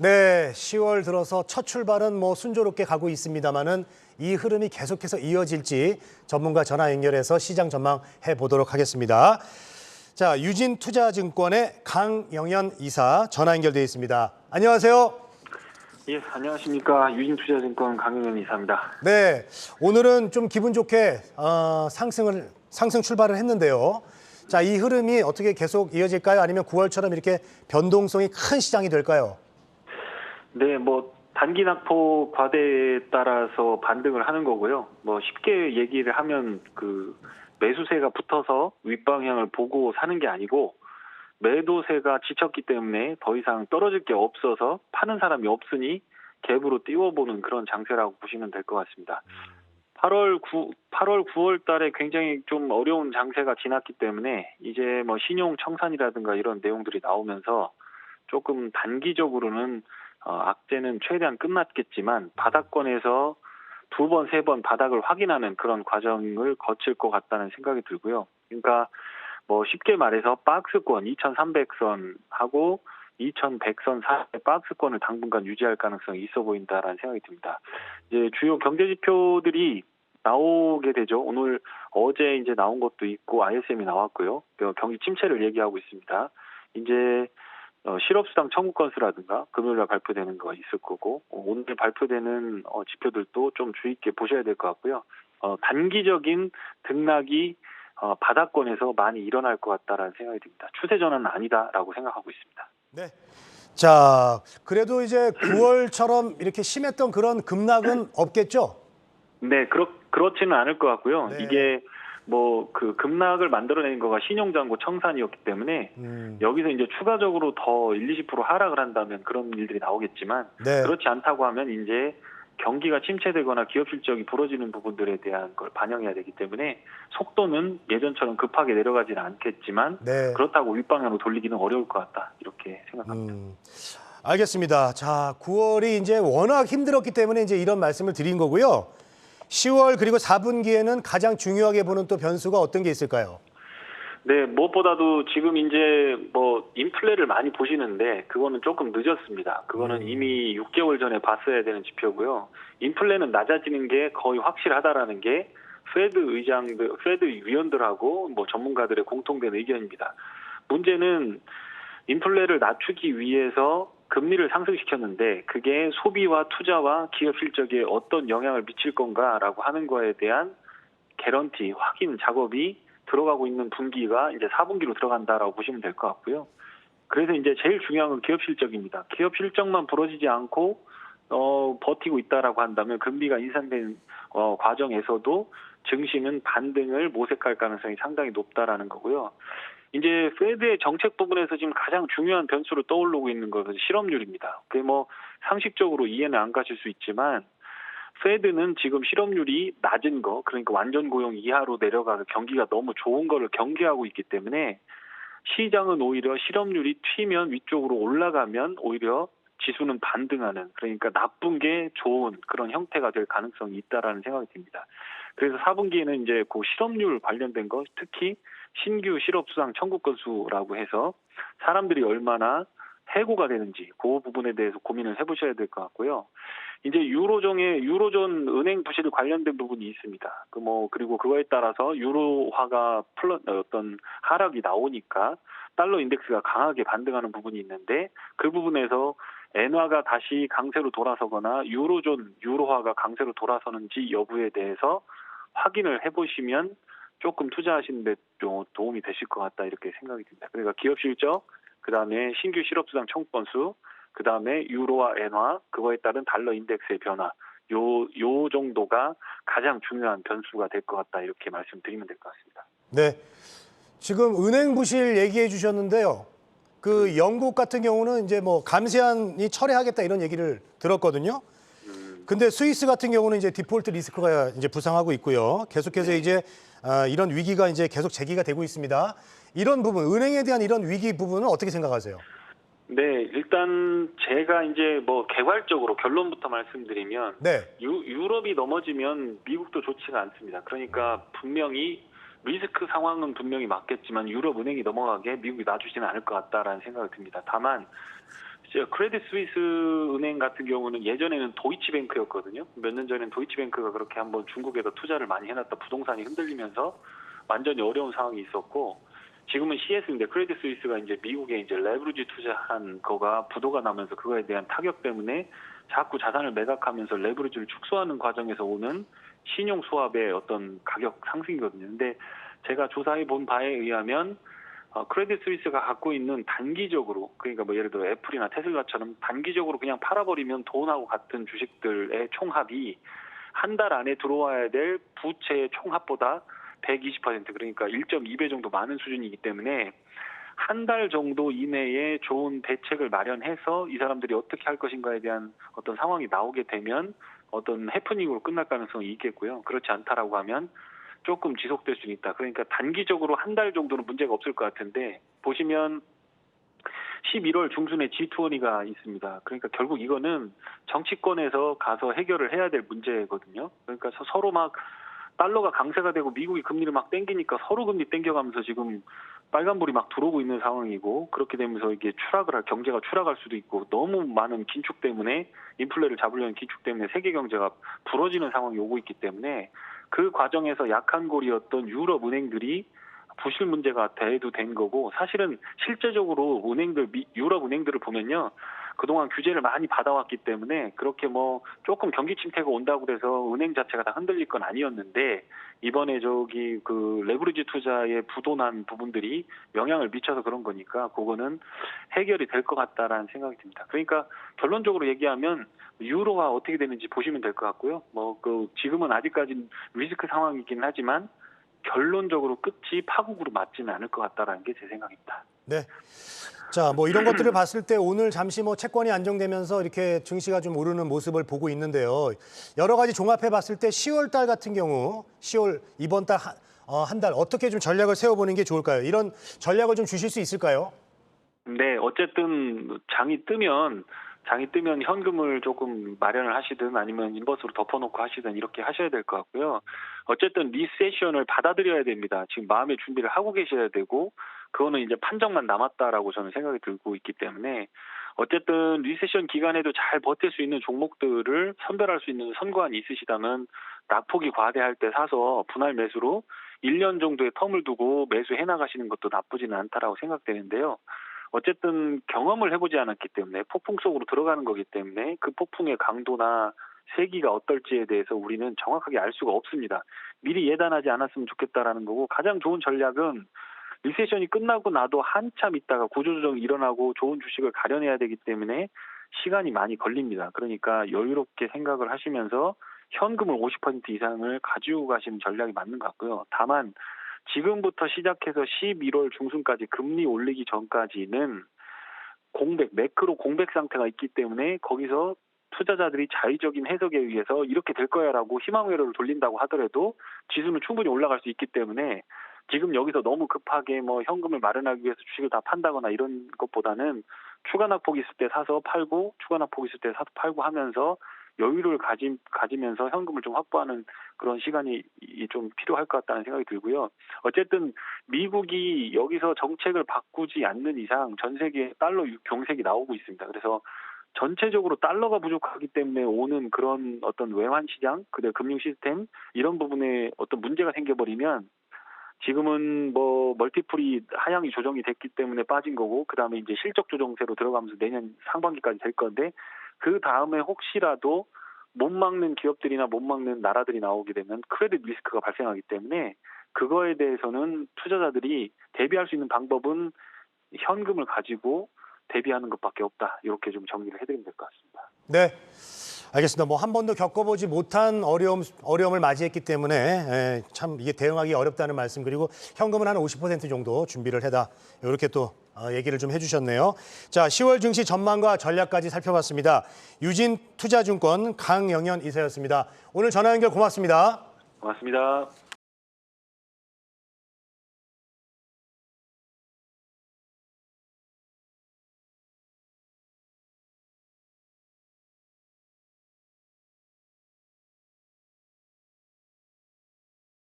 네, 10월 들어서 첫 출발은 뭐 순조롭게 가고 있습니다만은 이 흐름이 계속해서 이어질지 전문가 전화 연결해서 시장 전망해 보도록 하겠습니다. 자, 유진투자증권의 강영현 이사 전화 연결돼 있습니다. 안녕하세요. 예, 안녕하십니까. 유진투자증권 강영현 이사입니다. 네, 오늘은 좀 기분 좋게 어, 상승을 상승 출발을 했는데요. 자, 이 흐름이 어떻게 계속 이어질까요? 아니면 9월처럼 이렇게 변동성이 큰 시장이 될까요? 네, 뭐 단기 낙폭 과대에 따라서 반등을 하는 거고요. 뭐 쉽게 얘기를 하면 그 매수세가 붙어서 윗방향을 보고 사는 게 아니고 매도세가 지쳤기 때문에 더 이상 떨어질 게 없어서 파는 사람이 없으니 갭으로 띄워보는 그런 장세라고 보시면 될 것 같습니다. 8월 9 8월 9월 달에 굉장히 좀 어려운 장세가 지났기 때문에 이제 뭐 신용 청산이라든가 이런 내용들이 나오면서 조금 단기적으로는 어, 악재는 최대한 끝났겠지만 바닥권에서 두 번, 세 번 바닥을 확인하는 그런 과정을 거칠 것 같다는 생각이 들고요. 그러니까 뭐 쉽게 말해서 박스권 2,300선하고 2,100선 사이의 박스권을 당분간 유지할 가능성이 있어 보인다라는 생각이 듭니다. 이제 주요 경제 지표들이 나오게 되죠. 오늘 어제 이제 나온 것도 있고 ISM이 나왔고요. 그 경기 침체를 얘기하고 있습니다. 이제 어, 실업수당 청구 건수라든가 금요일날 발표되는 거 있을 거고 어, 오늘 발표되는 어, 지표들도 좀 주의 있게 보셔야 될 것 같고요. 어, 단기적인 등락이 어, 바닥권에서 많이 일어날 것 같다라는 생각이 듭니다. 추세 전환은 아니다라고 생각하고 있습니다. 네. 자, 그래도 이제 9월처럼 이렇게 심했던 그런 급락은 없겠죠? 네, 그렇 그렇지는 않을 것 같고요. 네. 이게 뭐 그 급락을 만들어낸 거가 신용장고 청산이었기 때문에 음, 여기서 이제 추가적으로 더 1, 20% 하락을 한다면 그런 일들이 나오겠지만 네. 그렇지 않다고 하면 이제 경기가 침체되거나 기업 실적이 부러지는 부분들에 대한 걸 반영해야 되기 때문에 속도는 예전처럼 급하게 내려가지는 않겠지만 네. 그렇다고 윗방향으로 돌리기는 어려울 것 같다 이렇게 생각합니다. 음, 알겠습니다. 자, 9월이 이제 워낙 힘들었기 때문에 이제 이런 말씀을 드린 거고요. 10월 그리고 4분기에는 가장 중요하게 보는 또 변수가 어떤 게 있을까요? 네, 무엇보다도 지금 이제 뭐 인플레를 많이 보시는데 그거는 조금 늦었습니다. 그거는 음. 이미 6개월 전에 봤어야 되는 지표고요. 인플레는 낮아지는 게 거의 확실하다라는 게 페드 의장들, 페드 위원들하고 뭐 전문가들의 공통된 의견입니다. 문제는 인플레를 낮추기 위해서 금리를 상승시켰는데 그게 소비와 투자와 기업 실적에 어떤 영향을 미칠 건가라고 하는 거에 대한 개런티 확인 작업이 들어가고 있는 분기가 이제 4분기로 들어간다라고 보시면 될 것 같고요. 그래서 이제 제일 중요한 건 기업 실적입니다. 기업 실적만 부러지지 않고 어, 버티고 있다라고 한다면 금리가 인상된 어, 과정에서도 증시는 반등을 모색할 가능성이 상당히 높다라는 거고요. 이제 페드의 정책 부분에서 지금 가장 중요한 변수로 떠오르고 있는 것은 실업률입니다. 그게 뭐 상식적으로 이해는 안 가실 수 있지만 페드는 지금 실업률이 낮은 거, 그러니까 완전 고용 이하로 내려가서 경기가 너무 좋은 거를 경계하고 있기 때문에 시장은 오히려 실업률이 튀면 위쪽으로 올라가면 오히려 지수는 반등하는 그러니까 나쁜 게 좋은 그런 형태가 될 가능성이 있다라는 생각이 듭니다. 그래서 4분기에는 이제 그 실업률 관련된 거 특히 신규 실업수당 청구 건수라고 해서 사람들이 얼마나 해고가 되는지 그 부분에 대해서 고민을 해보셔야 될 것 같고요. 이제 유로존의 유로존 은행 부실 관련된 부분이 있습니다. 그 뭐 그리고 그거에 따라서 유로화가 플러 어떤 하락이 나오니까 달러 인덱스가 강하게 반등하는 부분이 있는데 그 부분에서 엔화가 다시 강세로 돌아서거나 유로존 유로화가 강세로 돌아서는지 여부에 대해서 확인을 해보시면 조금 투자하시는데 좀 도움이 되실 것 같다 이렇게 생각이 듭니다. 그러니까 기업 실적, 그 다음에 신규 실업수당 청구 건수, 그 다음에 유로와 엔화, 그거에 따른 달러 인덱스의 변화, 요, 요 정도가 가장 중요한 변수가 될 것 같다 이렇게 말씀드리면 될 것 같습니다. 네. 지금 은행 부실 얘기해 주셨는데요. 그 영국 같은 경우는 이제 뭐 감세안이 철회하겠다 이런 얘기를 들었거든요. 근데 스위스 같은 경우는 이제 디폴트 리스크가 이제 부상하고 있고요. 계속해서 이제 아, 이런 위기가 이제 계속 제기가 되고 있습니다. 이런 부분, 은행에 대한 이런 위기 부분은 어떻게 생각하세요? 네, 일단 제가 이제 뭐 개괄적으로 결론부터 말씀드리면 네. 유, 유럽이 넘어지면 미국도 좋지가 않습니다. 그러니까 분명히 리스크 상황은 분명히 맞겠지만 유럽 은행이 넘어가게 미국이 놔주지는 않을 것 같다라는 생각이 듭니다. 다만 저 크레딧 스위스 은행 같은 경우는 예전에는 도이치뱅크였거든요. 몇 년 전엔 도이치뱅크가 그렇게 한번 중국에다 투자를 많이 해놨다 부동산이 흔들리면서 완전히 어려운 상황이 있었고 지금은 CS인데 크레딧 스위스가 이제 미국에 이제 레버리지 투자한 거가 부도가 나면서 그거에 대한 타격 때문에 자꾸 자산을 매각하면서 레버리지를 축소하는 과정에서 오는 신용 수합의 어떤 가격 상승이거든요. 근데 제가 조사해 본 바에 의하면 어, 크레딧 스위스가 갖고 있는 단기적으로 그러니까 뭐 예를 들어 애플이나 테슬라처럼 단기적으로 그냥 팔아버리면 돈하고 같은 주식들의 총합이 한 달 안에 들어와야 될 부채의 총합보다 120% 그러니까 1.2배 정도 많은 수준이기 때문에 한 달 정도 이내에 좋은 대책을 마련해서 이 사람들이 어떻게 할 것인가에 대한 어떤 상황이 나오게 되면 어떤 해프닝으로 끝날 가능성이 있겠고요. 그렇지 않다라고 하면 조금 지속될 수 있다. 그러니까 단기적으로 한 달 정도는 문제가 없을 것 같은데 보시면 11월 중순에 G20가 있습니다. 그러니까 결국 이거는 정치권에서 가서 해결을 해야 될 문제거든요. 그러니까 서- 서로 막 달러가 강세가 되고 미국이 금리를 막 땡기니까 서로 금리 땡겨가면서 지금 빨간불이 막 들어오고 있는 상황이고 그렇게 되면서 이게 추락을 할 경제가 추락할 수도 있고 너무 많은 긴축 때문에 인플레를 잡으려는 긴축 때문에 세계 경제가 부러지는 상황이 오고 있기 때문에 그 과정에서 약한 골이었던 유럽 은행들이 부실 문제가 대도 된 거고 사실은 실제적으로 은행들 미- 유럽 은행들을 보면요 그동안 규제를 많이 받아왔기 때문에 그렇게 뭐 조금 경기 침체가 온다고 그래서 은행 자체가 다 흔들릴 건 아니었는데 이번에 저기 그 레버리지 투자에 부도난 부분들이 영향을 미쳐서 그런 거니까 그거는 해결이 될 것 같다라는 생각이 듭니다. 그러니까 결론적으로 얘기하면 유로가 어떻게 되는지 보시면 될 것 같고요. 뭐 그 지금은 아직까지 리스크 상황이긴 하지만 결론적으로 끝이 파국으로 맞지는 않을 것 같다라는 게 제 생각입니다. 네. 자, 뭐 이런 것들을 봤을 때 오늘 잠시 뭐 채권이 안정되면서 이렇게 증시가 좀 오르는 모습을 보고 있는데요. 여러 가지 종합해 봤을 때 10월 달 같은 경우 10월 이번 달한달 어떻게 좀 전략을 세워보는 게 좋을까요? 이런 전략을 좀 주실 수 있을까요? 네, 어쨌든 장이 뜨면 장이 뜨면 현금을 조금 마련을 하시든 아니면 인버스로 덮어놓고 하시든 이렇게 하셔야 될 것 같고요. 어쨌든 리세션을 받아들여야 됩니다. 지금 마음의 준비를 하고 계셔야 되고 그거는 이제 판정만 남았다라고 저는 생각이 들고 있기 때문에 어쨌든 리세션 기간에도 잘 버틸 수 있는 종목들을 선별할 수 있는 선관이 있으시다면 낙폭이 과대할 때 사서 분할 매수로 1년 정도의 텀을 두고 매수해 나가시는 것도 나쁘지는 않다라고 생각되는데요. 어쨌든 경험을 해보지 않았기 때문에 폭풍 속으로 들어가는 거기 때문에 그 폭풍의 강도나 세기가 어떨지에 대해서 우리는 정확하게 알 수가 없습니다. 미리 예단하지 않았으면 좋겠다라는 거고 가장 좋은 전략은 리세션이 끝나고 나도 한참 있다가 구조조정이 일어나고 좋은 주식을 가려내야 되기 때문에 시간이 많이 걸립니다. 그러니까 여유롭게 생각을 하시면서 현금을 50% 이상을 가지고 가시는 전략이 맞는 것 같고요. 다만 지금부터 시작해서 11월 중순까지 금리 올리기 전까지는 공백, 매크로 공백 상태가 있기 때문에 거기서 투자자들이 자의적인 해석에 의해서 이렇게 될 거야라고 희망 회로를 돌린다고 하더라도 지수는 충분히 올라갈 수 있기 때문에 지금 여기서 너무 급하게 뭐 현금을 마련하기 위해서 주식을 다 판다거나 이런 것보다는 추가 낙폭 있을 때 사서 팔고 추가 낙폭 있을 때 사서 팔고 하면서 여유를 가지, 가지면서 현금을 좀 확보하는 그런 시간이 이- 좀 필요할 것 같다는 생각이 들고요. 어쨌든 미국이 여기서 정책을 바꾸지 않는 이상 전 세계에 달러 유- 경색이 나오고 있습니다. 그래서 전체적으로 달러가 부족하기 때문에 오는 그런 어떤 외환 시장, 그다음 금융 시스템 이런 부분에 어떤 문제가 생겨버리면 지금은 뭐 멀티플이 하향이 조정이 됐기 때문에 빠진 거고 그다음에 이제 실적 조정세로 들어가면서 내년 상반기까지 될 건데 그 다음에 혹시라도 못 막는 기업들이나 못 막는 나라들이 나오게 되면 크레딧 리스크가 발생하기 때문에 그거에 대해서는 투자자들이 대비할 수 있는 방법은 현금을 가지고 대비하는 것밖에 없다. 이렇게 좀 정리를 해드리면 될 것 같습니다. 네. 알겠습니다. 뭐 한 번도 겪어보지 못한 어려움 어려움을 맞이했기 때문에 에, 참 이게 대응하기 어렵다는 말씀 그리고 현금은 한 50% 정도 준비를 해다 이렇게 또 어, 얘기를 좀 해주셨네요. 자, 10월 증시 전망과 전략까지 살펴봤습니다. 유진 투자증권 강영현 이사였습니다. 오늘 전화 연결 고맙습니다. 고맙습니다.